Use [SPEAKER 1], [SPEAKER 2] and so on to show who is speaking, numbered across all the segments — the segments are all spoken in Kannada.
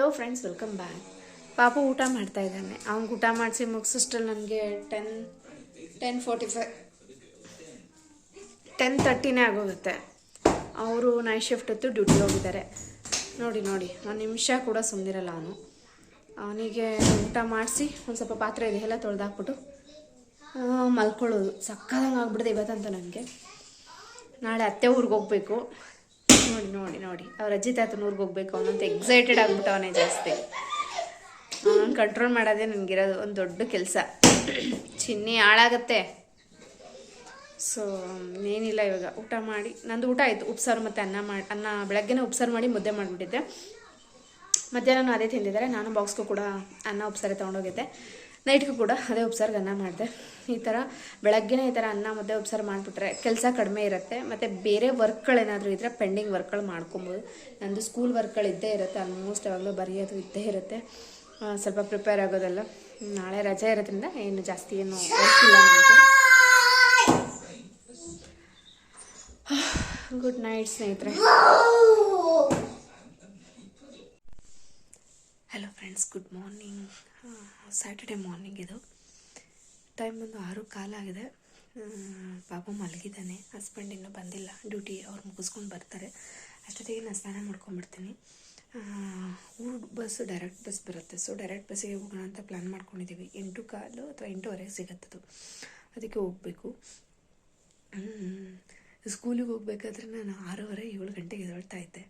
[SPEAKER 1] ಹಲೋ ಫ್ರೆಂಡ್ಸ್ ವೆಲ್ಕಮ್ ಬ್ಯಾಕ್ ಪಾಪು ಊಟ ಮಾಡ್ತಾ ಇದ್ದಾನೆ. ಅವ್ನಿಗೆ ಊಟ ಮಾಡಿಸಿ ಮುಗಿಸಿಸ್ಟ್ರಲ್ಲಿ ನನಗೆ ten ten forty five ten ತರ್ಟಿನೇ ಆಗೋಗುತ್ತೆ. ಅವರು ನೈಟ್ ಶಿಫ್ಟ್ ಹೊತ್ತು ಡ್ಯೂಟಿ ಹೋಗಿದ್ದಾರೆ. ನೋಡಿ ನೋಡಿ, ಒಂದು ನಿಮಿಷ ಕೂಡ ಸುಮ್ಮನಿರಲ್ಲ ಅವನು. ಅವನಿಗೆ ಊಟ ಮಾಡಿಸಿ ಒಂದು ಸ್ವಲ್ಪ ಪಾತ್ರೆ ಇದೆ, ಎಲ್ಲ ತೊಳೆದಾಕ್ಬಿಟ್ಟು ಮಲ್ಕೊಳ್ಳೋದು. ಸಕ್ಕದಂಗೆ ಆಗ್ಬಿಡ್ದೆ ಇವತ್ತಂತ ನನಗೆ. ನಾಳೆ ಅತ್ತೆ ಊರಿಗೆ ಹೋಗ್ಬೇಕು. ನೋಡಿ ನೋಡಿ ನೋಡಿ. ಅವ್ರ ಅಜ್ಜಿ ಊರಿಗೆ ಹೋಗ್ಬೇಕು ಅವನಂತ ಎಕ್ಸೈಟೆಡ್ ಆಗ್ಬಿಟ್ಟವನೇ ಜಾಸ್ತಿ. ಅವನ ಕಂಟ್ರೋಲ್ ಮಾಡೋದೇ ನನಗಿರೋದು ಒಂದು ದೊಡ್ಡ ಕೆಲಸ. ಚಿನ್ನಿ ಹಾಳಾಗತ್ತೆ. ಸೊ ಏನಿಲ್ಲ ಇವಾಗ. ಊಟ ಮಾಡಿ, ನಂದು ಊಟ ಆಯಿತು. ಉಪ್ಸಾರು ಮತ್ತು ಅನ್ನ ಮಾಡಿ, ಅನ್ನ ಬೆಳಗ್ಗೆನೇ ಉಪ್ಸಾರು ಮಾಡಿ ಮುದ್ದೆ ಮಾಡಿಬಿಟ್ಟಿದ್ದೆ. ಮಧ್ಯಾಹ್ನ ಅದೇ ತಿಂದಿದ್ದಾರೆ. ನಾನು ಬಾಕ್ಸ್ಗೂ ಕೂಡ ಅನ್ನ ಉಪ್ಸಾರೆ ತೊಗೊಂಡೋಗಿದ್ದೆ. ನೈಟ್ಗೂ ಕೂಡ ಅದೇ ಉಪ್ಸಾರಿಗೆ ಅನ್ನ ಮಾಡಿದೆ. ಈ ಥರ ಬೆಳಗ್ಗೆನೇ ಈ ಥರ ಅನ್ನ ಮುದ್ದೆ ಉಪ್ಸಾರು ಮಾಡಿಬಿಟ್ರೆ ಕೆಲಸ ಕಡಿಮೆ ಇರುತ್ತೆ. ಮತ್ತು ಬೇರೆ ವರ್ಕ್ಗಳೇನಾದರೂ ಇದ್ದರೆ ಪೆಂಡಿಂಗ್ ವರ್ಕ್ಗಳು ಮಾಡ್ಕೊಬೋದು. ನಂದು ಸ್ಕೂಲ್ ವರ್ಕ್ಗಳು ಇದ್ದೇ ಇರುತ್ತೆ. ಆಲ್ಮೋಸ್ಟ್ ಯಾವಾಗಲೂ ಬರೆಯೋದು ಇದ್ದೇ ಇರುತ್ತೆ. ಸ್ವಲ್ಪ ಪ್ರಿಪೇರ್ ಆಗೋದಲ್ಲ. ನಾಳೆ ರಜೆ ಇರೋದ್ರಿಂದ ಏನು ಜಾಸ್ತಿ ಏನು ವರ್ಕ್ ಇಲ್ಲ ನನಗೆ. ಗುಡ್ ನೈಟ್ ಸ್ನೇಹಿತರೆ. Hello friends good morning Saturday morning ಇದು. ಟೈಮ್ ಬಂದು ಆರು ಕಾಲಾಗಿದೆ ಪಾಪ ಮಲಗಿದ್ದಾನೆ. ಹಸ್ಬೆಂಡ್ ಇನ್ನೂ ಬಂದಿಲ್ಲ. ಡ್ಯೂಟಿ ಅವ್ರು ಮುಗಿಸ್ಕೊಂಡು ಬರ್ತಾರೆ. ಅಷ್ಟೊತ್ತಿಗೆ ನಾನು ಸ್ನಾನ ಮಾಡ್ಕೊಂಡ್ಬಿಡ್ತೀನಿ. ಊರು ಬಸ್ಸು ಡೈರೆಕ್ಟ್ ಬಸ್ ಬರುತ್ತೆ. ಸೊ ಡೈರೆಕ್ಟ್ ಬಸ್ಸಿಗೆ ಹೋಗೋಣ ಅಂತ ಪ್ಲ್ಯಾನ್ ಮಾಡ್ಕೊಂಡಿದ್ದೀವಿ ಎಂಟು ಕಾಲು ಅಥವಾ ಎಂಟೂವರೆಗೆ ಸಿಗತ್ತದು. ಅದಕ್ಕೆ ಹೋಗಬೇಕು. ಸ್ಕೂಲಿಗೆ ಹೋಗ್ಬೇಕಾದ್ರೆ ನಾನು ಆರೂವರೆ ಏಳು ಗಂಟೆಗೆ ಎದ್ದೇಳ್ತಾ ಇದ್ದೆ.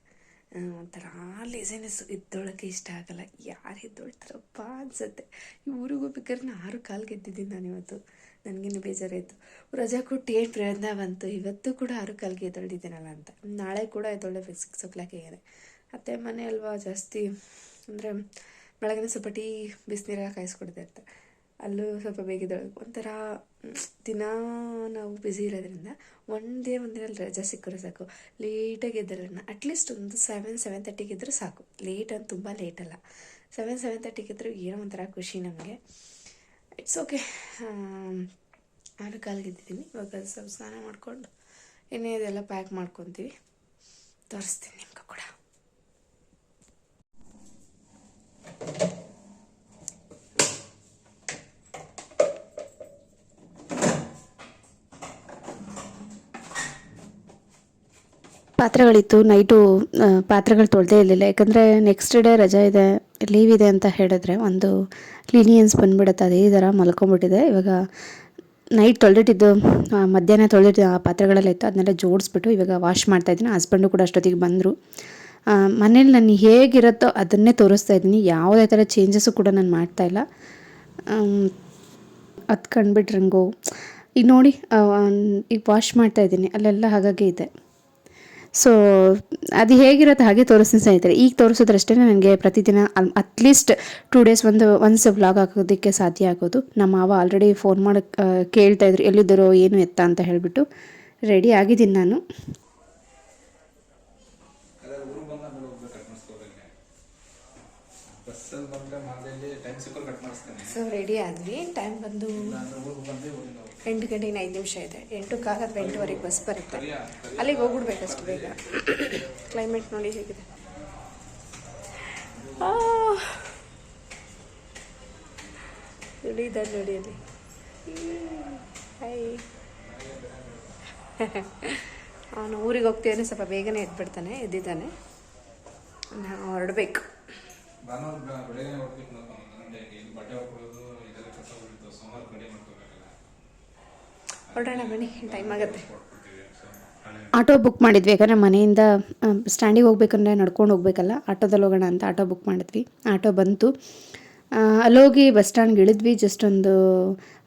[SPEAKER 1] ಒಂಥರ ಲೇಸಿನೆಸ್ ಎದ್ದೊಳಕ್ಕೆ ಇಷ್ಟ ಆಗಲ್ಲ. ಯಾರು ಎದ್ದೊಳ್ತಾರಪ್ಪ ಅನ್ಸುತ್ತೆ. ಈ ಊರಿಗೆ ಹೋಗ್ಬೇಕಾದ್ರೆ ನಾನು ಆರು ಕಾಲು ಗೆದ್ದಿದ್ದೀನಿ ನಾನು ಇವತ್ತು. ನನಗೇನು ಬೇಜಾರಾಯಿತು. ರಜಾ ಕೊಟ್ಟು ಏನು ಪ್ರಯತ್ನ ಬಂತು? ಇವತ್ತು ಕೂಡ ಆರು ಕಾಲ್ಗೆ ಎದ್ದೊಳ್ದಿದ್ದೀನಲ್ಲ ಅಂತ. ನಾಳೆ ಕೂಡ ಎದ್ದೊಳ್ಳೆ ಸಿಕ್ಸ್ ಓ ಹೇಗಿದೆ ಅತ್ತೆ ಮನೆ ಅಲ್ವಾ ಜಾಸ್ತಿ. ಅಂದರೆ ಬೆಳಗ್ಗೆ ಸ್ವಲ್ಪ ಟೀ ಬಿಸಿನೀರಾಗ ಕಾಯಿಸ್ಕೊಡ್ತಾ ಅಲ್ಲೂ ಸ್ವಲ್ಪ ಬೇಗ ಒಂಥರ, ದಿನ ನಾವು ಬ್ಯುಸಿ ಇರೋದ್ರಿಂದ ಒಂದೇ ಒಂದಿನ ರಜಾ ಸಿಕ್ಕರೆ ಸಾಕು. ಲೇಟಾಗಿ ಎದ್ದಲ್ಲ ಅಟ್ಲೀಸ್ಟ್ ಒಂದು ಸೆವೆನ್ ಸೆವೆನ್ ತರ್ಟಿಗೆ ಇದ್ದರೂ ಸಾಕು. ಲೇಟ್ ಅಂತ ತುಂಬ ಲೇಟ್ ಅಲ್ಲ. ಸೆವೆನ್ ಸೆವೆನ್ ತರ್ಟಿಗೆ ಇದ್ದರೂ ಏನೋ ಒಂಥರ ಖುಷಿ ನಮಗೆ. ಇಟ್ಸ್ ಓಕೆ ಆರು ಕಾಲಿಗೆ ಇದ್ದಿದ್ದೀನಿ ಇವಾಗ ಸ್ವಲ್ಪ ಸ್ನಾನ ಮಾಡಿಕೊಂಡು ಇನ್ನೇ ಇದೆಲ್ಲ ಪ್ಯಾಕ್ ಮಾಡ್ಕೊತೀವಿ. ತೋರಿಸ್ತೀನಿ ನಿಮ್ಗೆ ಕೂಡ. ಪಾತ್ರೆಗಳಿತ್ತು. ನೈಟು ಪಾತ್ರೆಗಳು ತೊಳೆದೇ ಇರಲಿಲ್ಲ. ಯಾಕಂದರೆ ನೆಕ್ಸ್ಟ್ ಡೇ ರಜಾ ಇದೆ ಲೀವ್ ಇದೆ ಅಂತ ಹೇಳಿದ್ರೆ ಒಂದು ಕ್ಲೀನಿಯನ್ಸ್ ಬಂದ್ಬಿಡುತ್ತೆ. ಅದೇ ಥರ ಮಲ್ಕೊಂಡ್ಬಿಟ್ಟಿದೆ. ಇವಾಗ ನೈಟ್ ತೊಳೆದಿಟ್ಟಿದ್ದು ಮಧ್ಯಾಹ್ನ ತೊಳೆದಿಟ್ಟು ಆ ಪಾತ್ರೆಗಳೆಲ್ಲ ಇತ್ತು. ಅದನ್ನೆಲ್ಲ ಜೋಡಿಸ್ಬಿಟ್ಟು ಇವಾಗ ವಾಶ್ ಮಾಡ್ತಾ ಇದ್ದೀನಿ. ಹಸ್ಬೆಂಡು ಕೂಡ ಅಷ್ಟೊತ್ತಿಗೆ ಬಂದರು. ಮನೇಲಿ ನಾನು ಹೇಗಿರುತ್ತೋ ಅದನ್ನೇ ತೋರಿಸ್ತಾ ಇದ್ದೀನಿ. ಯಾವುದೇ ಥರ ಚೇಂಜಸ್ಸು ಕೂಡ ನಾನು ಮಾಡ್ತಾಯಿಲ್ಲ ಅದು ಕಂಡುಬಿಟ್ರಂಗೋ ರಂಗು ಈಗ ನೋಡಿ ಈಗ ವಾಶ್ ಮಾಡ್ತಾ ಇದ್ದೀನಿ. ಅಲ್ಲೆಲ್ಲ ಹಾಗಾಗಿ ಇದೆ. ಸೊ ಅದು ಹೇಗಿರುತ್ತೆ ಹಾಗೆ ತೋರಿಸ್ತೀನಿ ಸ್ನೇಹಿತರೆ. ಈಗ ತೋರಿಸೋದ್ರಷ್ಟೇ ನನಗೆ ಪ್ರತಿದಿನ ಅಟ್ಲೀಸ್ಟ್ ಟೂ ಡೇಸ್ ಒಂದು ಒನ್ಸ್ ವ್ಲಾಗ್ ಹಾಕೋದಕ್ಕೆ ಸಾಧ್ಯ ಆಗೋದು. ನಮ್ಮ ಮಾವ ಆಲ್ರೆಡಿ ಫೋನ್ ಮಾಡಿ ಕೇಳ್ತಾ ಇದ್ರು ಎಲ್ಲಿದ್ದರೋ ಏನು ಎತ್ತ ಅಂತ ಹೇಳಿಬಿಟ್ಟು. ರೆಡಿ ಆಗಿದ್ದೀನಿ ನಾನು. ಸೊ ರೆಡಿ ಆದ್ವಿ ಟೈಮ್ ಬಂದು ಎಂಟು ಗಂಟೆಗೆ ಐದು ನಿಮಿಷ ಇದೆ. ಎಂಟು ಕಾಲ ಅಥವಾ ಎಂಟುವರೆಗೆ ಬಸ್ ಬರುತ್ತೆ. ಅಲ್ಲಿಗೆ ಹೋಗ್ಬಿಡ್ಬೇಕಷ್ಟು ಬೇಗ. ಕ್ಲೈಮೇಟ್ ನೋಡಿ ಹೇಗಿದೆ. ನೋಡಿ ನೋಡಿ ಅಲ್ಲಿ. ಹಾಯ್ ಅವನು ಊರಿಗೆ ಹೋಗ್ತೀವಿ ಸ್ವಲ್ಪ ಬೇಗನೆ ಎದ್ಬಿಡ್ತಾನೆ, ಎದ್ದಿದ್ದಾನೆ. ನಾವು ಹೊರಡ್ಬೇಕು
[SPEAKER 2] ಭಾನುವಾರ ಬೆ- ಬೆಳಗ್ಗೆ ಹೊರಡ್ಬೇಕು ನಾವು ನನಗೆ ಇಲ್ಲಿ ಬಟ್ಟೆ ಹಾಕೊಳ್ಳೋದು ಇದೆಲ್ಲ ಕಸ ಉಳಿತು ಸೋಮವಾರ ರೆಡಿ ಮಾಡ್ಕೋಬೇಕಲ್ಲ
[SPEAKER 1] ಹೊರಡೋಣ ಬನ್ನಿ ಟೈಮ್ ಆಗುತ್ತೆ. ಆಟೋ ಬುಕ್ ಮಾಡಿದ್ವಿ, ಯಾಕಂದರೆ ಮನೆಯಿಂದ ಸ್ಟ್ಯಾಂಡಿಗೆ ಹೋಗ್ಬೇಕಂದ್ರೆ ನಡ್ಕೊಂಡು ಹೋಗ್ಬೇಕಲ್ಲ, ಆಟೋದಲ್ಲಿ ಹೋಗೋಣ ಅಂತ ಆಟೋ ಬುಕ್ ಮಾಡಿದ್ವಿ. ಆಟೋ ಬಂತು. ಅಲ್ಲೋಗಿ ಬಸ್ ಸ್ಟ್ಯಾಂಡ್ಗೆ ಇಳಿದ್ವಿ ಜಸ್ಟ್ ಒಂದು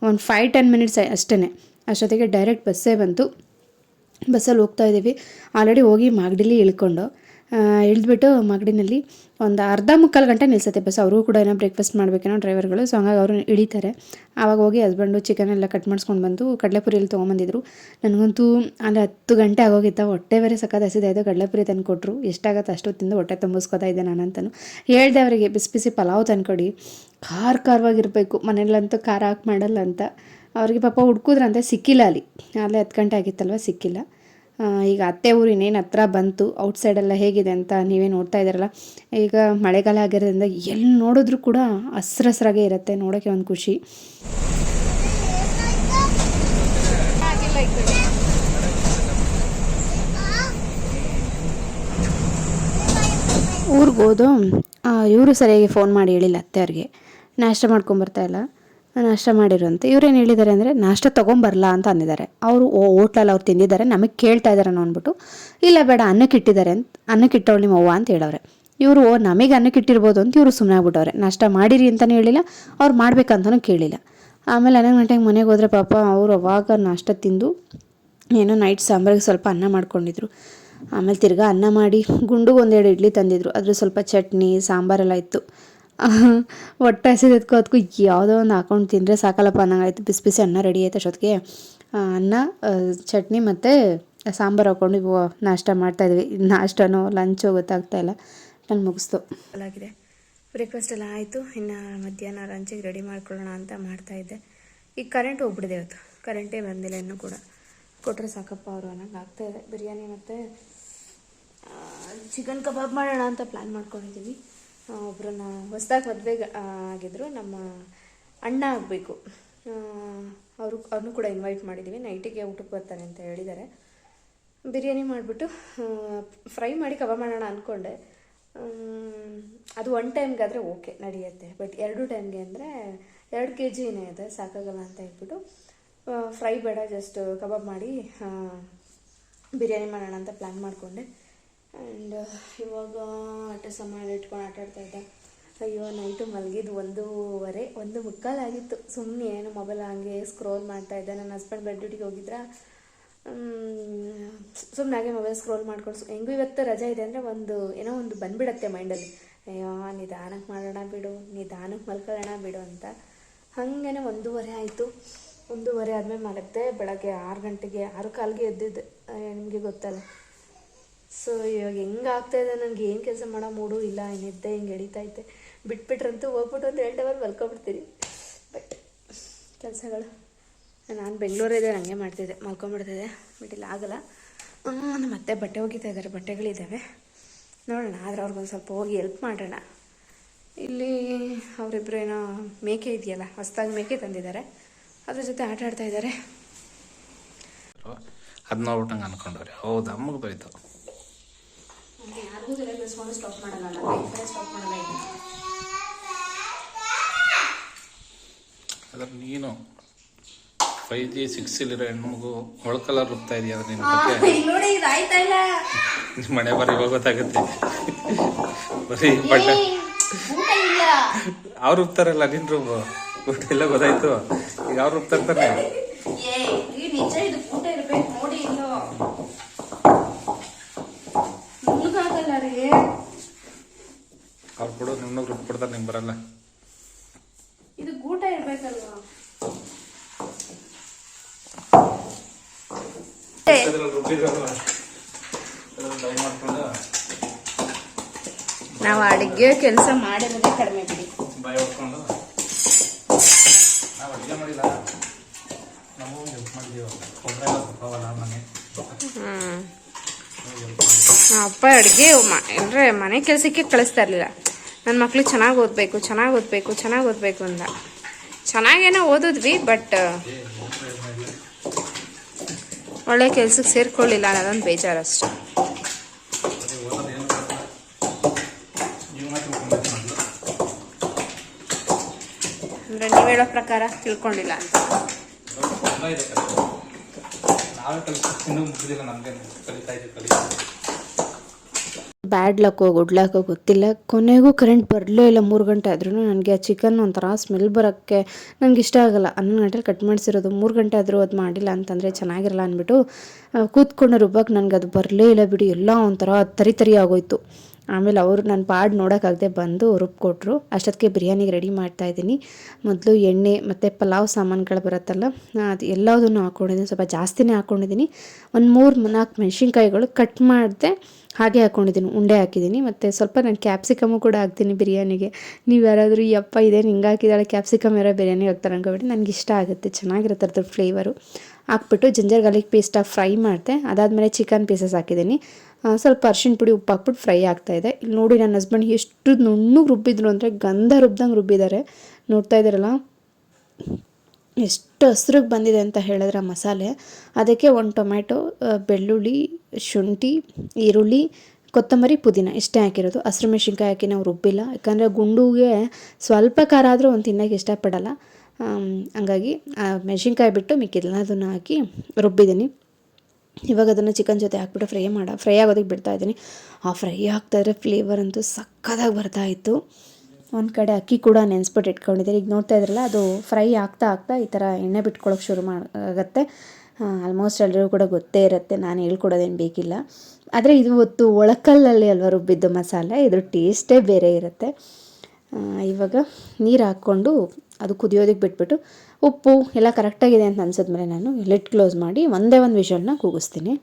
[SPEAKER 1] ಒಂದು ಫೈವ್ ಟೆನ್ ಮಿನಿಟ್ಸ್ ಅಷ್ಟೇ ಅಷ್ಟೊತ್ತಿಗೆ ಡೈರೆಕ್ಟ್ ಬಸ್ಸೇ ಬಂತು. ಬಸ್ಸಲ್ಲಿ ಹೋಗ್ತಾ ಇದ್ದೀವಿ. ಆಲ್ರೆಡಿ ಹೋಗಿ ಮಾಗಡಿಲಿ ಇಳ್ಕೊಂಡು ಇಳಿದ್ಬಿಟ್ಟು ಮಾಗಡಿನಲ್ಲಿ ಒಂದು ಅರ್ಧ ಮುಕ್ಕಾಲು ಗಂಟೆ ನಿಲ್ಸುತ್ತೆ. ಬಸ್ ಅವರು ಕೂಡ ಏನೋ ಬ್ರೇಕ್ಫಾಸ್ಟ್ ಮಾಡಬೇಕೇನೋ ಡ್ರೈವರ್ಗಳು ಸೊ ಹಂಗಾಗಿ ಅವರು ಇಳಿತಾರೆ. ಆವಾಗ ಹೋಗಿ ಹಸ್ಬೆಂಡು ಚಿಕನ್ ಎಲ್ಲ ಕಟ್ ಮಾಡಿಸ್ಕೊಂಡು ಬಂದು ಕಡಲೆಪುರಿಯಲ್ಲಿ ತೊಗೊಂಬಂದಿದ್ರು. ನನಗಂತೂ ಅಲ್ಲಿ ಹತ್ತು ಗಂಟೆ ಆಗೋಗಿತ್ತು. ಹೊಟ್ಟೆ ಬೇರೆ ಸಖತ್ ಹಸಿದಾಯಿತು ಕಡಲೆಪುರಿ ತಂದು ಕೊಟ್ಟರು ಎಷ್ಟಾಗತ್ತೆ ಅಷ್ಟು ತಿಂದು ಹೊಟ್ಟೆ ತುಂಬಿಸ್ಕೊತಾ ಇದ್ದೆ ನಾನು ಅಂತಲೂ ಹೇಳ್ದೆ ಅವರಿಗೆ, ಬಿಸಿ ಬಿಸಿ ಪಲಾವ್ ತಂದ್ಕೊಡಿ ಖಾರ ಖಾರವಾಗಿರಬೇಕು. ಮನೇಲಂತೂ ಖಾರ ಹಾಕಿ ಮಾಡಲ್ಲ ಅಂತ. ಅವರಿಗೆ ಪಾಪ ಹುಡ್ಕಿದ್ರಂತೆ. ಸಿಕ್ಕಿಲ್ಲ ಅಲ್ಲಿ. ಅಲ್ಲೇ ಹತ್ತು ಗಂಟೆ ಆಗಿತ್ತಲ್ವ? ಸಿಕ್ಕಿಲ್ಲ. ಈಗ ಅತ್ತೆ ಊರು ಇನ್ನೇನು ಹತ್ರ ಬಂತು ಔಟ್ಸೈಡೆಲ್ಲ ಹೇಗಿದೆ ಅಂತ ನೀವೇ ನೋಡ್ತಾ ಇದ್ದೀರಲ್ಲ, ಈಗ ಮಳೆಗಾಲ ಆಗಿರೋದ್ರಿಂದ ಎಲ್ಲಿ ನೋಡಿದ್ರೂ ಕೂಡ ಹಸ್ರು ಹಸ್ರಾಗೆ ಇರುತ್ತೆ ನೋಡೋಕ್ಕೆ ಒಂದು ಖುಷಿ. ಊರಿಗೆ ಇವರು ಸರಿಯಾಗಿ ಫೋನ್ ಮಾಡಿ ಹೇಳಿಲ್ಲ ಅತ್ತೆ ಅವ್ರಿಗೆ. ನಾಷ್ಟ ಮಾಡ್ಕೊಂಬರ್ತಾ ಇಲ್ಲ. ನಾಷ್ಟ ಮಾಡಿರುವಂತೆ ಇವ್ರೇನು ಹೇಳಿದ್ದಾರೆ ಅಂದರೆ, ನಾಷ್ಟ ತೊಗೊಂಬರಲ್ಲ ಅಂತ ಅಂದಿದ್ದಾರೆ. ಅವರು ಓ, ಹೋಟ್ಲಲ್ಲಿ ಅವ್ರು ತಿಂದಿದ್ದಾರೆ, ನಮಗೆ ಕೇಳ್ತಾ ಇದ್ದಾರೆ ಅಂದ್ಬಿಟ್ಟು, ಇಲ್ಲ ಬೇಡ, ಅನ್ನಕ್ಕೆ ಇಟ್ಟಿದ್ದಾರೆ ಅಂತ, ಅನ್ನಕ್ಕೆ ಇಟ್ಟವಳು ನಿಮ್ಮ ಅವ್ವ ಅಂತ ಹೇಳವ್ರೆ. ಇವರು, ಓ, ನಮಗೆ ಅನ್ನಕ್ಕೆ ಇಟ್ಟಿರ್ಬೋದು ಅಂತ ಇವರು ಸುಮ್ಮನೆ ಆಗ್ಬಿಟ್ಟವ್ರೆ. ನಾಷ್ಟ ಮಾಡಿರಿ ಅಂತಲೇ ಹೇಳಿಲ್ಲ, ಅವ್ರು ಮಾಡ್ಬೇಕಂತಲೂ ಕೇಳಿಲ್ಲ. ಆಮೇಲೆ ಹನ್ನೊಂದು ಗಂಟೆಗೆ ಮನೆಗೆ ಹೋದರೆ ಪಾಪ ಅವರು ಅವಾಗ ನಾಷ್ಟ ತಿಂದು, ಏನೋ ನೈಟ್ ಸಾಂಬಾರಿಗೆ ಸ್ವಲ್ಪ ಅನ್ನ ಮಾಡ್ಕೊಂಡಿದ್ರು. ಆಮೇಲೆ ತಿರ್ಗಾ ಅನ್ನ ಮಾಡಿ ಗುಂಡುಗೊಂದೆರಡು ಒಂದೆರಡು ಇಡ್ಲಿ ತಂದಿದ್ರು. ಅದ್ರ ಸ್ವಲ್ಪ ಚಟ್ನಿ, ಸಾಂಬಾರೆಲ್ಲ ಇತ್ತು. ಹೊಟ್ಟೆ ಹಸಿದಕ್ಕೂ ಅದಕ್ಕೂ ಯಾವುದೋ ಒಂದು ಹಾಕೊಂಡು ತಿಂದರೆ ಸಾಕಲ್ಲಪ್ಪ ಅನ್ನಂಗಾಯ್ತು ಬಿಸಿ ಬಿಸಿ ಅನ್ನ ರೆಡಿ ಆಯ್ತು ಅಷ್ಟೊತ್ತಿಗೆ? ಅನ್ನ ಚಟ್ನಿ ಮತ್ತು ಸಾಂಬಾರು ಹಾಕ್ಕೊಂಡು ಇವು ನಾಷ್ಟ ಮಾಡ್ತಾಯಿದ್ವಿ ನಾಷ್ಟನೋ, ಲಂಚೋ ಗೊತ್ತಾಗ್ತಾ ಇಲ್ಲ. ನಾನು ಮುಗಿಸ್ತು. ಆಗಿದೆ. ಬ್ರೇಕ್ಫಾಸ್ಟ್ ಎಲ್ಲ ಆಯಿತು. ಇನ್ನು ಮಧ್ಯಾಹ್ನ ಲಂಚಿಗೆ ರೆಡಿ ಮಾಡ್ಕೊಳ್ಳೋಣ ಅಂತ ಮಾಡ್ತಾಯಿದ್ದೆ ಈಗ ಕರೆಂಟ್ ಹೋಗ್ಬಿಡಿದೆ ಇವತ್ತು. ಕರೆಂಟೇ ಬಂದಿಲ್ಲ ಇನ್ನೂ ಕೂಡ. ಕೊಟ್ಟರೆ ಸಾಕಪ್ಪ ಅವರು ಅನ್ನೋಂಗೆ ಆಗ್ತಾಯಿದೆ ಬಿರಿಯಾನಿ ಮತ್ತು ಚಿಕನ್ ಕಬಾಬ್ ಮಾಡೋಣ ಅಂತ ಪ್ಲ್ಯಾನ್ ಮಾಡ್ಕೊಂಡಿದ್ದೀವಿ ಒಬ್ಬರನ್ನ ಹೊಸ್ದಾಗಿ ಮದುವೆಗೆ ಆಗಿದ್ರು ನಮ್ಮ ಅಣ್ಣ ಆಗಬೇಕು. ಅವರು ಅವ್ರನ್ನೂ ಕೂಡ ಇನ್ವೈಟ್ ಮಾಡಿದ್ದೀವಿ ನೈಟಿಗೆ ಊಟಕ್ಕೆ ಬರ್ತಾರೆ ಅಂತ ಹೇಳಿದ್ದಾರೆ. ಬಿರಿಯಾನಿ ಮಾಡಿಬಿಟ್ಟು ಫ್ರೈ ಮಾಡಿ ಕಬಾಬ್ ಮಾಡೋಣ ಅಂದ್ಕೊಂಡೆ ಅದು ಒನ್ ಟೈಮ್ಗಾದರೆ ಓಕೆ, ನಡೆಯುತ್ತೆ. ಬಟ್ ಎರಡು ಟೈಮ್ಗೆ ಅಂದರೆ ಎರಡು ಕೆ ಜಿನೇ ಇದೆ ಸಾಕಾಗಲ್ಲ ಅಂತ ಹೇಳ್ಬಿಟ್ಟು ಫ್ರೈ ಬೇಡ, ಜಸ್ಟ್ ಕಬಾಬ್ ಮಾಡಿ ಬಿರಿಯಾನಿ ಮಾಡೋಣ ಅಂತ ಪ್ಲ್ಯಾನ್ ಮಾಡಿಕೊಂಡೆ. ಆ್ಯಂಡ್ ಇವಾಗ ಆಟ ಸಾಮಾನು ಇಟ್ಕೊಂಡು ಆಟ ಆಡ್ತಾ ಇದ್ದೆ. ಅಯ್ಯೋ ನೈಟು ಮಲಗಿದ್ದು ಒಂದೂವರೆ, ಒಂದು ಮುಕ್ಕಾಲಾಗಿತ್ತು ಸುಮ್ಮನೆ ಏನು ಮೊಬೈಲ್ ಹಂಗೆ ಸ್ಕ್ರೋಲ್ ಮಾಡ್ತಾ ಇದ್ದೆ. ನನ್ನ ಹಸ್ಬೆಂಡ್ ಬೆಡ್ ಡ್ಯೂಟಿಗೆ ಹೋಗಿದ್ರ? ಸುಮ್ಮನೆ ಹಾಗೆ ಮೊಬೈಲ್ ಸ್ಕ್ರೋಲ್ ಮಾಡ್ಕೊಂಡು ಹೆಂಗೂ ಇವತ್ತು ರಜೆ ಇದೆ ಅಂದರೆ ಒಂದು, ಏನೋ ಒಂದು ಬಂದ್ಬಿಡತ್ತೆ ಮೈಂಡಲ್ಲಿ ಅಯ್ಯೋ ನಿಧಾನಕ್ಕೆ ಮಾಡೋಣ ಬಿಡು ನಿಧಾನಕ್ಕೆ ಮಲ್ಕೊಳ್ಳೋಣ ಬಿಡು ಅಂತ. ಹಾಗೇನೆ ಒಂದೂವರೆ ಆಯಿತು. ಒಂದೂವರೆ ಆದಮೇಲೆ ಮಲಗ್ದೆ ಬೆಳಗ್ಗೆ ಆರು ಗಂಟೆಗೆ, ಆರು ಕಾಲಿಗೆ ಎದ್ದಿದ್ದೆ. ನಿಮಗೆ ಗೊತ್ತಲ್ಲ. ಸೊ ಇವಾಗ ಹೆಂಗೆ ಆಗ್ತಾಯಿದೆ ನನಗೆ ಏನು ಕೆಲಸ ಮಾಡೋ ಮೂಡು ಇಲ್ಲ ಏನಿದ್ದೆ ಹಿಂಗೆ ಎಳಿತೈತೆ ಬಿಟ್ಬಿಟ್ರಂತೂ ಹೋಗ್ಬಿಟ್ಟು ಒಂದು ಎರಡು ಅವರ್ ಮಲ್ಕೊಬಿಡ್ತೀನಿ. ಬಟ್ ಕೆಲಸಗಳು. ನಾನು ಬೆಂಗಳೂರಿದೆ ಹಂಗೆ ಮಾಡ್ತಿದ್ದೆ, ಮಲ್ಕೊಂಬಿಡ್ತಿದ್ದೆ. ಬಟ್ ಇಲ್ಲ, ಆಗಲ್ಲ. ನಮ್ಮ ಅತ್ತೆ ಬಟ್ಟೆ ಒಗಿತಾ ಇದ್ದಾರೆ ಬಟ್ಟೆಗಳಿದ್ದಾವೆ ನೋಡೋಣ, ಆದರೆ ಅವ್ರಿಗೊಂದು ಸ್ವಲ್ಪ ಹೋಗಿ ಹೆಲ್ಪ್ ಮಾಡೋಣ. ಇಲ್ಲಿ ಅವರಿಬ್ಬರು ಏನೋ ಮೇಕೆ ಇದೆಯಲ್ಲ, ಹೊಸ್ದಾಗಿ ಮೇಕೆ ತಂದಿದ್ದಾರೆ. ಅದ್ರ ಜೊತೆ ಆಟ ಆಡ್ತಾ ಇದ್ದಾರೆ.
[SPEAKER 2] ಅದ್ ನೋಡ್ಬಿಟ್ಟು ಹಂಗೆ ಹೌದು ಹೌದಾ ಮುಗ್ದೋಯ್ತು
[SPEAKER 1] ಯಾರಿಗೂ ತಲೆ ಕೆಡಿಸ್ಕೊಂಡು ಸ್ಟಾಪ್ ಮಾಡಲ್ಲ ಸ್ಟಾಪ್ ಮಾಡಲ್ಲ ಇದು
[SPEAKER 2] ಅದ್ರ ನೀನು ಫೈವ್ ಜಿ ಸಿಕ್ಸ್ ಇಲ್ಲಿರೋ ಹೆಣ್ಮಗು ಒಳಕಲ್ಲ ರುಬ್ತಾ ಇದೆಯಾ ಅದ್ರ ನಿನ್ನ
[SPEAKER 1] ನೋಡಿ ಇದು ಆಯ್ತಾ ಇಲ್ಲ?
[SPEAKER 2] ನಿಮ್ಮ ಮನೆ ಬರೀ ಇವಾಗ ಗೊತ್ತಾಗುತ್ತೆ. ಬರೀ
[SPEAKER 1] ಇಲ್ಲ.
[SPEAKER 2] ಅವ್ರು ರುಪ್ತಾರಲ್ಲ ನಿನ್ ಊಟ ಎಲ್ಲ ಗೊತ್ತಾಯ್ತು. ಈಗ ಅವ್ರು ರುಬ್ತಾ ಇರ್ತಾರೆ
[SPEAKER 1] ಏ ಈ ನಿಜ ಇದು ಊಟ ಇರ್ಬೇಕು ನೋಡಿ ಇಲ್ಲೋ ನುಣ್ಣಗಾಗಲ್ಲ ರೀ
[SPEAKER 2] ಅವ್ರು ಕೊಡೋ ನುಣ್ಣಗೆ ರುಬ್ಬ್ ಬರಲ್ಲ.
[SPEAKER 1] ಇದು ಗೂಟ ಇರ್ಬೇಕಲ್ವಾ? ನಾವು ಅಡಿಗೆ ಕೆಲಸ ಮಾಡಿರೋದೇ ಕಡಿಮೆ ಬಿಡಿ.
[SPEAKER 2] ಬಾಯಿ ಹೊಡ್ಕೊಂಡು. ನಾವು ಅಡುಗೆ ಮಾಡಿಲ್ಲ. ನಾವು ಹೆಲ್ಪ್ ಮಾಡಿದ್ದೀವಿ ಮನೆ.
[SPEAKER 1] ನಮ್ಮ ಅಪ್ಪ ಅಡುಗೆ ಅಂದರೆ ಮನೆ ಕೆಲಸಕ್ಕೆ ಕಳಿಸ್ತಾ ಇರಲಿಲ್ಲ. ನನ್ನ ಮಕ್ಕಳು ಚೆನ್ನಾಗಿ ಓದಬೇಕು ಚೆನ್ನಾಗಿ ಓದಬೇಕು ಚೆನ್ನಾಗಿ ಓದಬೇಕು ಅಂತ ಚೆನ್ನಾಗೇನೋ ಓದಿದ್ವಿ ಬಟ್ ಒಳ್ಳೆ ಕೆಲ್ಸಕ್ಕೆ ಸೇರ್ಕೊಳ್ಳಿಲ್ಲ ಅನ್ನೋದೊಂದು ಬೇಜಾರು ಅಷ್ಟೆ ಅಂದರೆ ನೀವು ಹೇಳೋ ಪ್ರಕಾರ ತಿಳ್ಕೊಂಡಿಲ್ಲ ಅಂತ.
[SPEAKER 2] ಕಲಿತಾ ಇದ್ದೀವಿ
[SPEAKER 1] ಬ್ಯಾಡ್ ಲಕ್ಕೋ ಗುಡ್ ಲಕ್ಕೋ ಗೊತ್ತಿಲ್ಲ. ಕೊನೆಗೂ ಕರೆಂಟ್ ಬರಲೇ ಇಲ್ಲ ಮೂರು ಗಂಟೆ ಆದ್ರೂ ನನಗೆ ಆ ಚಿಕನ್ ಒಂಥರ ಸ್ಮೆಲ್ ಬರೋಕ್ಕೆ ನನಗೆ ಇಷ್ಟ ಆಗಲ್ಲ. ಹನ್ನೊಂದು ಗಂಟೆಲಿ ಕಟ್ ಮಾಡಿಸಿರೋದು, ಮೂರು ಗಂಟೆ ಆದರೂ ಅದು ಮಾಡಿಲ್ಲ ಅಂತಂದರೆ ಚೆನ್ನಾಗಿರಲ್ಲ ಅಂದ್ಬಿಟ್ಟು ಕೂತ್ಕೊಂಡು ರುಬ್ಬಕ್ಕೆ ನನಗೆ ಅದು ಬರಲೇ ಇಲ್ಲ ಬಿಡಿ. ಎಲ್ಲ ಒಂಥರ ತರಿ ತರಿ ಆಗೋಯ್ತು. ಆಮೇಲೆ ಅವರು ನನ್ನ ಪಾಡ್ ನೋಡೋಕ್ಕಾಗದೆ ಬಂದು ರುಬ್ಬಿಕೊಟ್ರು ಅಷ್ಟೊತ್ತಿಗೆ ಬಿರಿಯಾನಿಗೆ ರೆಡಿ ಮಾಡ್ತಾ ಇದ್ದೀನಿ. ಮೊದಲು ಎಣ್ಣೆ ಮತ್ತು ಪಲಾವ್ ಸಾಮಾನುಗಳು ಬರುತ್ತಲ್ಲ ಅದು ಎಲ್ಲದನ್ನು ಹಾಕ್ಕೊಂಡಿದ್ದೀನಿ ಸ್ವಲ್ಪ ಜಾಸ್ತಿನೇ ಹಾಕ್ಕೊಂಡಿದ್ದೀನಿ ಒಂದು ಮೂರು ನಾಲ್ಕು ಮೆಣಸಿನ್ಕಾಯಿಗಳು ಕಟ್ ಮಾಡಿದೆ ಹಾಗೆ ಹಾಕ್ಕೊಂಡಿದ್ದೀನಿ ಉಂಡೆ ಹಾಕಿದ್ದೀನಿ. ಮತ್ತು ಸ್ವಲ್ಪ ನಾನು ಕ್ಯಾಪ್ಸಿಕಮು ಕೂಡ ಹಾಕ್ತೀನಿ ಬಿರಿಯಾನಿಗೆ. ನೀವು ಯಾರಾದರೂ, ಈ ಅಪ್ಪ ಇದೇನು ಹಿಂಗೆ ಹಾಕಿದಾಳೆ ಕ್ಯಾಪ್ಸಿಕಮ್ ಇರೋ ಬಿರಿಯಾನಿ ಹಾಕ್ತಾರೆ ಅನ್ಕೊಬಿಟ್ಟು ನನಗೆ ಇಷ್ಟ ಆಗುತ್ತೆ. ಚೆನ್ನಾಗಿರುತ್ತೆ ಅದ್ರ ಫ್ಲೇವರು ಹಾಕ್ಬಿಟ್ಟು ಜಿಂಜರ್ ಗಾರ್ಲಿಕ್ ಪೇಸ್ಟಾಗಿ ಫ್ರೈ ಮಾಡಿದೆ ಅದಾದಮೇಲೆ ಚಿಕನ್ ಪೀಸಸ್ ಹಾಕಿದ್ದೀನಿ. ಸ್ವಲ್ಪ ಅರ್ಶಿಣ ಪುಡಿ ಉಪ್ಪು ಹಾಕ್ಬಿಟ್ಟು ಫ್ರೈ ಆಗ್ತಾಯಿದೆ ಇಲ್ಲಿ ನೋಡಿ ನನ್ನ ಹಸ್ಬೆಂಡ್ ಎಷ್ಟು ನುಣ್ಣಗೆ ರುಬ್ಬಿದ್ರು ಅಂದರೆ ಗಂಧ ರುಬ್ದಂಗೆ ರುಬ್ಬಿದ್ದಾರೆ ನೋಡ್ತಾ ಇದ್ದೀರಲ್ಲ? ಎಷ್ಟು ಹಸ್ರಿಗೆ ಬಂದಿದೆ ಅಂತ ಹೇಳಿದ್ರೆ ಮಸಾಲೆ. ಅದಕ್ಕೆ ಒಂದು ಟೊಮ್ಯಾಟೊ ಬೆಳ್ಳುಳ್ಳಿ, ಶುಂಠಿ, ಈರುಳ್ಳಿ, ಕೊತ್ತಂಬರಿ, ಪುದೀನ ಇಷ್ಟೇ ಹಾಕಿರೋದು. ಹಸಿರು ಮೆಣಸಿನ್ಕಾಯಿ ಹಾಕಿ ನಾವು ರುಬ್ಬಿಲ್ಲ. ಯಾಕಂದರೆ ಗುಂಡುಗೆ ಸ್ವಲ್ಪ ಖಾರ ಆದರೂ ಒಂದು ತಿನ್ನೋಕ್ಕೆ ಇಷ್ಟಪಡಲ್ಲ. ಹಂಗಾಗಿ ಮೆಣಸಿನ್ಕಾಯಿ ಬಿಟ್ಟು ಮಿಕ್ಕಿದ್ದೆಲ್ಲದನ್ನು ಹಾಕಿ ರುಬ್ಬಿದ್ದೀನಿ. ಇವಾಗ ಅದನ್ನು ಚಿಕನ್ ಜೊತೆ ಹಾಕ್ಬಿಟ್ಟು ಫ್ರೈ ಮಾಡ, ಫ್ರೈ ಆಗೋದಕ್ಕೆ ಬಿಡ್ತಾ ಇದ್ದೀನಿ. ಆ ಫ್ರೈ ಆಗ್ತಾಯಿದ್ರೆ ಫ್ಲೇವರ್ ಅಂತೂ ಸಕ್ಕತ್ತಾಗಿ ಬರ್ತಾ ಇತ್ತು. ಒಂದು ಕಡೆ ಅಕ್ಕಿ ಕೂಡ ನೆನೆಸ್ಬಿಟ್ಟು ಇಟ್ಕೊಂಡಿದ್ದೀನಿ. ಈಗ ನೋಡ್ತಾ ಇದ್ರಲ್ಲ, ಅದು ಫ್ರೈ ಆಗ್ತಾ ಆಗ್ತಾ ಈ ಥರ ಎಣ್ಣೆ ಬಿಟ್ಕೊಳ್ಳೋಕೆ ಶುರು ಮಾಡಿ, ಆಗುತ್ತೆ. ಆಲ್ಮೋಸ್ಟ್ ಎಲ್ಲರಿಗೂ ಕೂಡ ಗೊತ್ತೇ ಇರುತ್ತೆ, ನಾನು ಹೇಳ್ಕೊಡೋದೇನು ಬೇಕಿಲ್ಲ. ಆದರೆ ಇದು ಹೊತ್ತು ಒಳಕಲ್ಲಲ್ಲಿ ಅಲ್ವ ರುಬ್ಬಿದ್ದು ಮಸಾಲೆ, ಇದ್ರ ಟೇಸ್ಟೇ ಬೇರೆ ಇರುತ್ತೆ. ಇವಾಗ ನೀರು ಹಾಕ್ಕೊಂಡು ಅದು ಕುದಿಯೋದಕ್ಕೆ ಬಿಟ್ಬಿಟ್ಟು ಉಪ್ಪು ಎಲ್ಲ ಕರೆಕ್ಟಾಗಿದೆ ಅಂತ ಅನ್ಸಿದ್ಮೇಲೆ ನಾನು ಲಿಡ್ ಕ್ಲೋಸ್ ಮಾಡಿ ಒಂದೇ ಒಂದು ವಿಷಲ್ನ ಕೂಗಿಸ್ತೀನಿ.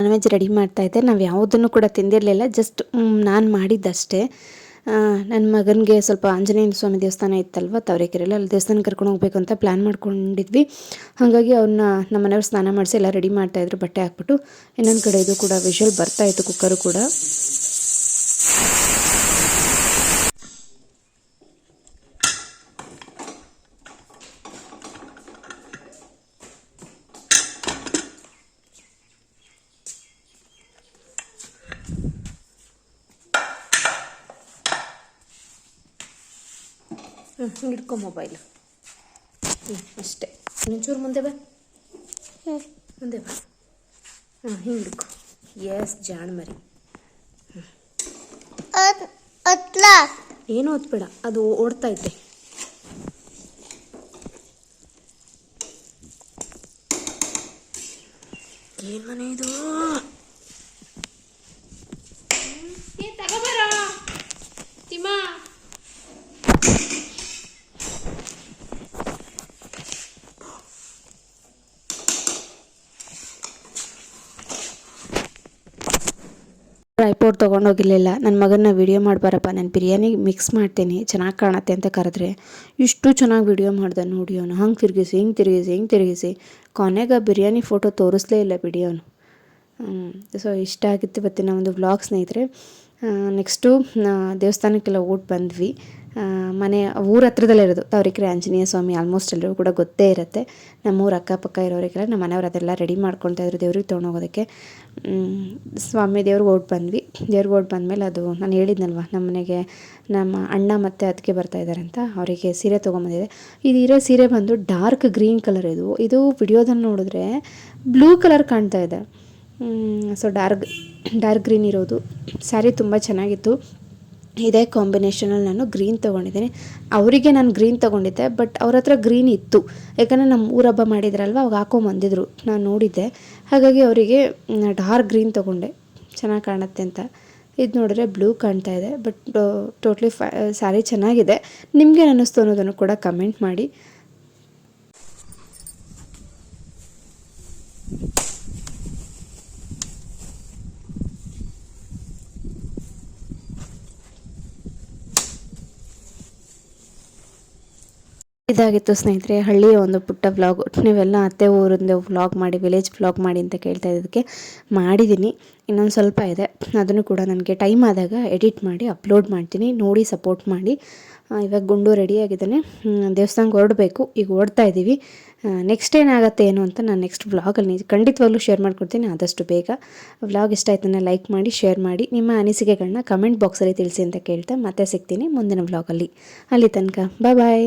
[SPEAKER 1] ನಾನ್ ವೆಜ್ ರೆಡಿ ಮಾಡ್ತಾ ಇದ್ದೆ. ನಾವು ಯಾವುದನ್ನು ಕೂಡ ತಿಂದಿರಲಿಲ್ಲ. ಜಸ್ಟ್ ನಾನು ಮಾಡಿದ್ದಷ್ಟೇ. ನನ್ನ ಮಗನಿಗೆ ಸ್ವಲ್ಪ ಆಂಜನೇಯ ಸ್ವಾಮಿ ದೇವಸ್ಥಾನ ಇತ್ತಲ್ವ ತವರೇಕೆರೆಯಲ್ಲಿ ಅಲ್ಲಿ ದೇವಸ್ಥಾನ ಕರ್ಕೊಂಡು ಹೋಗ್ಬೇಕು ಅಂತ ಪ್ಲ್ಯಾನ್ ಮಾಡ್ಕೊಂಡಿದ್ವಿ. ಹಾಗಾಗಿ ಅವನ್ನ ನಮ್ಮ ಮನೆಯವ್ರು ಸ್ನಾನ ಮಾಡಿಸಿ ಎಲ್ಲ ರೆಡಿ ಮಾಡ್ತಾಯಿದ್ರು ಬಟ್ಟೆ ಹಾಕ್ಬಿಟ್ಟು. ಇನ್ನೊಂದು ಕಡೆ ಇದು ಕೂಡ ವಿಷಲ್ ಬರ್ತಾಯಿತ್ತು ಕುಕ್ಕರು ಕೂಡ. ಹ್ಞೂ ಹಿಂಗೆ ಮೊಬೈಲ್ ಹ್ಞೂ ಅಷ್ಟೇ. ಒಂಚೂರು ಮುಂದೆ ಬಾ. ಮುಂದೆ ಬಾ. ಹಾಂ ಹಿಂಗೆ ಹಿಡ್ಕೊ. ಎಸ್ ಜಾಣ ಮರಿ ಏನೂ ಹೊತ್ಬೇಡ ಅದು ಓಡ್ತಾ ಇದ್ದೆ. ಏನು ಮನೆ ಇದು? ಟ್ರೈಪೋರ್ಟ್ ತೊಗೊಂಡೋಗಿರಲಿಲ್ಲ. ನನ್ನ ಮಗನ ವಿಡಿಯೋ ಮಾಡಬಾರಪ್ಪ, ನಾನು ಬಿರಿಯಾನಿ ಮಿಕ್ಸ್ ಮಾಡ್ತೀನಿ, ಚೆನ್ನಾಗಿ ಕಾಣುತ್ತೆ ಅಂತ ಕರೆದ್ರೆ, ಇಷ್ಟು ಚೆನ್ನಾಗಿ ವಿಡಿಯೋ ಮಾಡ್ದೆ ನೋಡಿ ಅವನು. ಹಂಗೆ ತಿರುಗಿಸಿ, ಹಿಂಗೆ ತಿರುಗಿಸಿ ಹಿಂಗೆ ತಿರುಗಿಸಿ, ಕೊನೆಗೆ ಬಿರಿಯಾನಿ ಫೋಟೋ ತೋರಿಸ್ಲೇ ಇಲ್ಲ ಬಿಡಿ ಅವನು. ಸೊ ಇಷ್ಟ ಆಗಿತ್ತು ಇವತ್ತಿನ ಒಂದು ವ್ಲಾಗ್ ಸ್ನೇಹಿತರೆ. ನೆಕ್ಸ್ಟು ದೇವಸ್ಥಾನಕ್ಕೆಲ್ಲ ಓಟ್ ಬಂದ್ವಿ. ಮನೆ, ಊರ ಹತ್ರದಲ್ಲೇ ಇರೋದು. ತವರಿಕೆರೆ ಆಂಜನೇಯ ಸ್ವಾಮಿ ಆಲ್ಮೋಸ್ಟ್ ಎಲ್ಲರಿಗೂ ಕೂಡ ಗೊತ್ತೇ ಇರುತ್ತೆ. ನಮ್ಮೂರ ಅಕ್ಕಪಕ್ಕ ಇರೋರಿಗೆಲ್ಲ, ನಮ್ಮ ಮನೆಯವ್ರು ಅದೆಲ್ಲ ರೆಡಿ ಮಾಡ್ಕೊಳ್ತಾ ಇದ್ರು ದೇವ್ರಿಗೆ ತೊಗೊಂಡೋಗೋದಕ್ಕೆ. ಸ್ವಾಮಿ ದೇವ್ರಿಗೆ ಓಟ್ ಬಂದ್ವಿ. ದೇವ್ರಿಗೆ ಓಟ್ ಬಂದಮೇಲೆ ಅದು, ನಾನು ಹೇಳಿದ್ನಲ್ವ, ನಮ್ಮ ಮನೆಗೆ ನಮ್ಮ ಅಣ್ಣ ಮತ್ತು ಅದಕ್ಕೆ ಬರ್ತಾ ಇದ್ದಾರೆ ಅಂತ, ಅವರಿಗೆ ಸೀರೆ ತೊಗೊಂಬಂದಿದೆ. ಇದು ಇರೋ ಸೀರೆ ಬಂದು ಡಾರ್ಕ್ ಗ್ರೀನ್ ಕಲರ್ ಇದು. ಇದು ವಿಡಿಯೋದಲ್ಲಿ ನೋಡಿದ್ರೆ ಬ್ಲೂ ಕಲರ್ ಕಾಣ್ತಾ ಇದೆ. ಸೊ ಡಾರ್ಕ್ ಡಾರ್ಕ್ ಗ್ರೀನ್ ಇರೋದು. ಸ್ಯಾರಿ ತುಂಬ ಚೆನ್ನಾಗಿತ್ತು. ಇದೇ ಕಾಂಬಿನೇಷನಲ್ಲಿ ನಾನು ಗ್ರೀನ್ ತೊಗೊಂಡಿದ್ದೀನಿ. ಅವರಿಗೆ ನಾನು ಗ್ರೀನ್ ತೊಗೊಂಡಿದ್ದೆ ಬಟ್ ಅವ್ರ ಹತ್ರ ಗ್ರೀನ್ ಇತ್ತು. ಯಾಕಂದರೆ ನಮ್ಮ ಊರ ಹಬ್ಬ ಮಾಡಿದ್ರಲ್ವ, ಅವಾಗ ಹಾಕೊಂಬಂದಿದ್ರು ನಾನು ನೋಡಿದ್ದೆ. ಹಾಗಾಗಿ ಅವರಿಗೆ ಡಾರ್ಕ್ ಗ್ರೀನ್ ತೊಗೊಂಡೆ. ಚೆನ್ನಾಗಿ ಕಾಣುತ್ತೆ ಅಂತ. ಇದು ನೋಡಿದ್ರೆ ಬ್ಲೂ ಕಾಣ್ತಾ ಇದೆ ಬಟ್ ಟೋಟ್ಲಿ ಫೈ ಸ್ಯಾರಿ ಚೆನ್ನಾಗಿದೆ. ನಿಮಗೆ ಅನ್ನಿಸ್ತು ಅನ್ನೋದನ್ನು ಕೂಡ ಕಮೆಂಟ್ ಮಾಡಿ. ಇದಾಗಿತ್ತು ಸ್ನೇಹಿತರೆ, ಹಳ್ಳಿಯ ಒಂದು ಪುಟ್ಟ ವ್ಲಾಗ್. ನೀವೆಲ್ಲ ಅತ್ತೆ ಊರಿಂದ ವ್ಲಾಗ್ ಮಾಡಿ, ವಿಲೇಜ್ ವ್ಲಾಗ್ ಮಾಡಿ ಅಂತ ಕೇಳ್ತಾ ಇದ್ದಕ್ಕೆ ಮಾಡಿದ್ದೀನಿ. ಇನ್ನೊಂದು ಸ್ವಲ್ಪ ಇದೆ. ಅದನ್ನು ಕೂಡ ನನಗೆ ಟೈಮ್ ಆದಾಗ ಎಡಿಟ್ ಮಾಡಿ, ಅಪ್ಲೋಡ್ ಮಾಡ್ತೀನಿ. ನೋಡಿ, ಸಪೋರ್ಟ್ ಮಾಡಿ. ಇವಾಗ ಗುಂಡು ರೆಡಿಯಾಗಿದ್ದಾನೆ. ದೇವಸ್ಥಾನಕ್ಕೆ ಹೊರಡಬೇಕು. ಈಗ ಓಡ್ತಾ ಇದ್ದೀವಿ. ನೆಕ್ಸ್ಟ್ ಏನಾಗುತ್ತೆ ಏನು ಅಂತ ನಾನು ನೆಕ್ಸ್ಟ್ ವ್ಲಾಗಲ್ಲಿ ಖಂಡಿತವಾಗ್ಲೂ ಶೇರ್ ಮಾಡ್ಕೊಡ್ತೀನಿ. ಆದಷ್ಟು ಬೇಗ. ವ್ಲಾಗ್ ಇಷ್ಟ ಆಯ್ತನ್ನ ಲೈಕ್ ಮಾಡಿ ಶೇರ್ ಮಾಡಿ. ನಿಮ್ಮ ಅನಿಸಿಕೆಗಳನ್ನ ಕಮೆಂಟ್ ಬಾಕ್ಸಲ್ಲಿ ತಿಳಿಸಿ ಅಂತ ಕೇಳ್ತಾ ಮತ್ತೆ ಸಿಗ್ತೀನಿ ಮುಂದಿನ ವ್ಲಾಗಲ್ಲಿ. ಅಲ್ಲಿ ತನಕ. ಬಾಯ್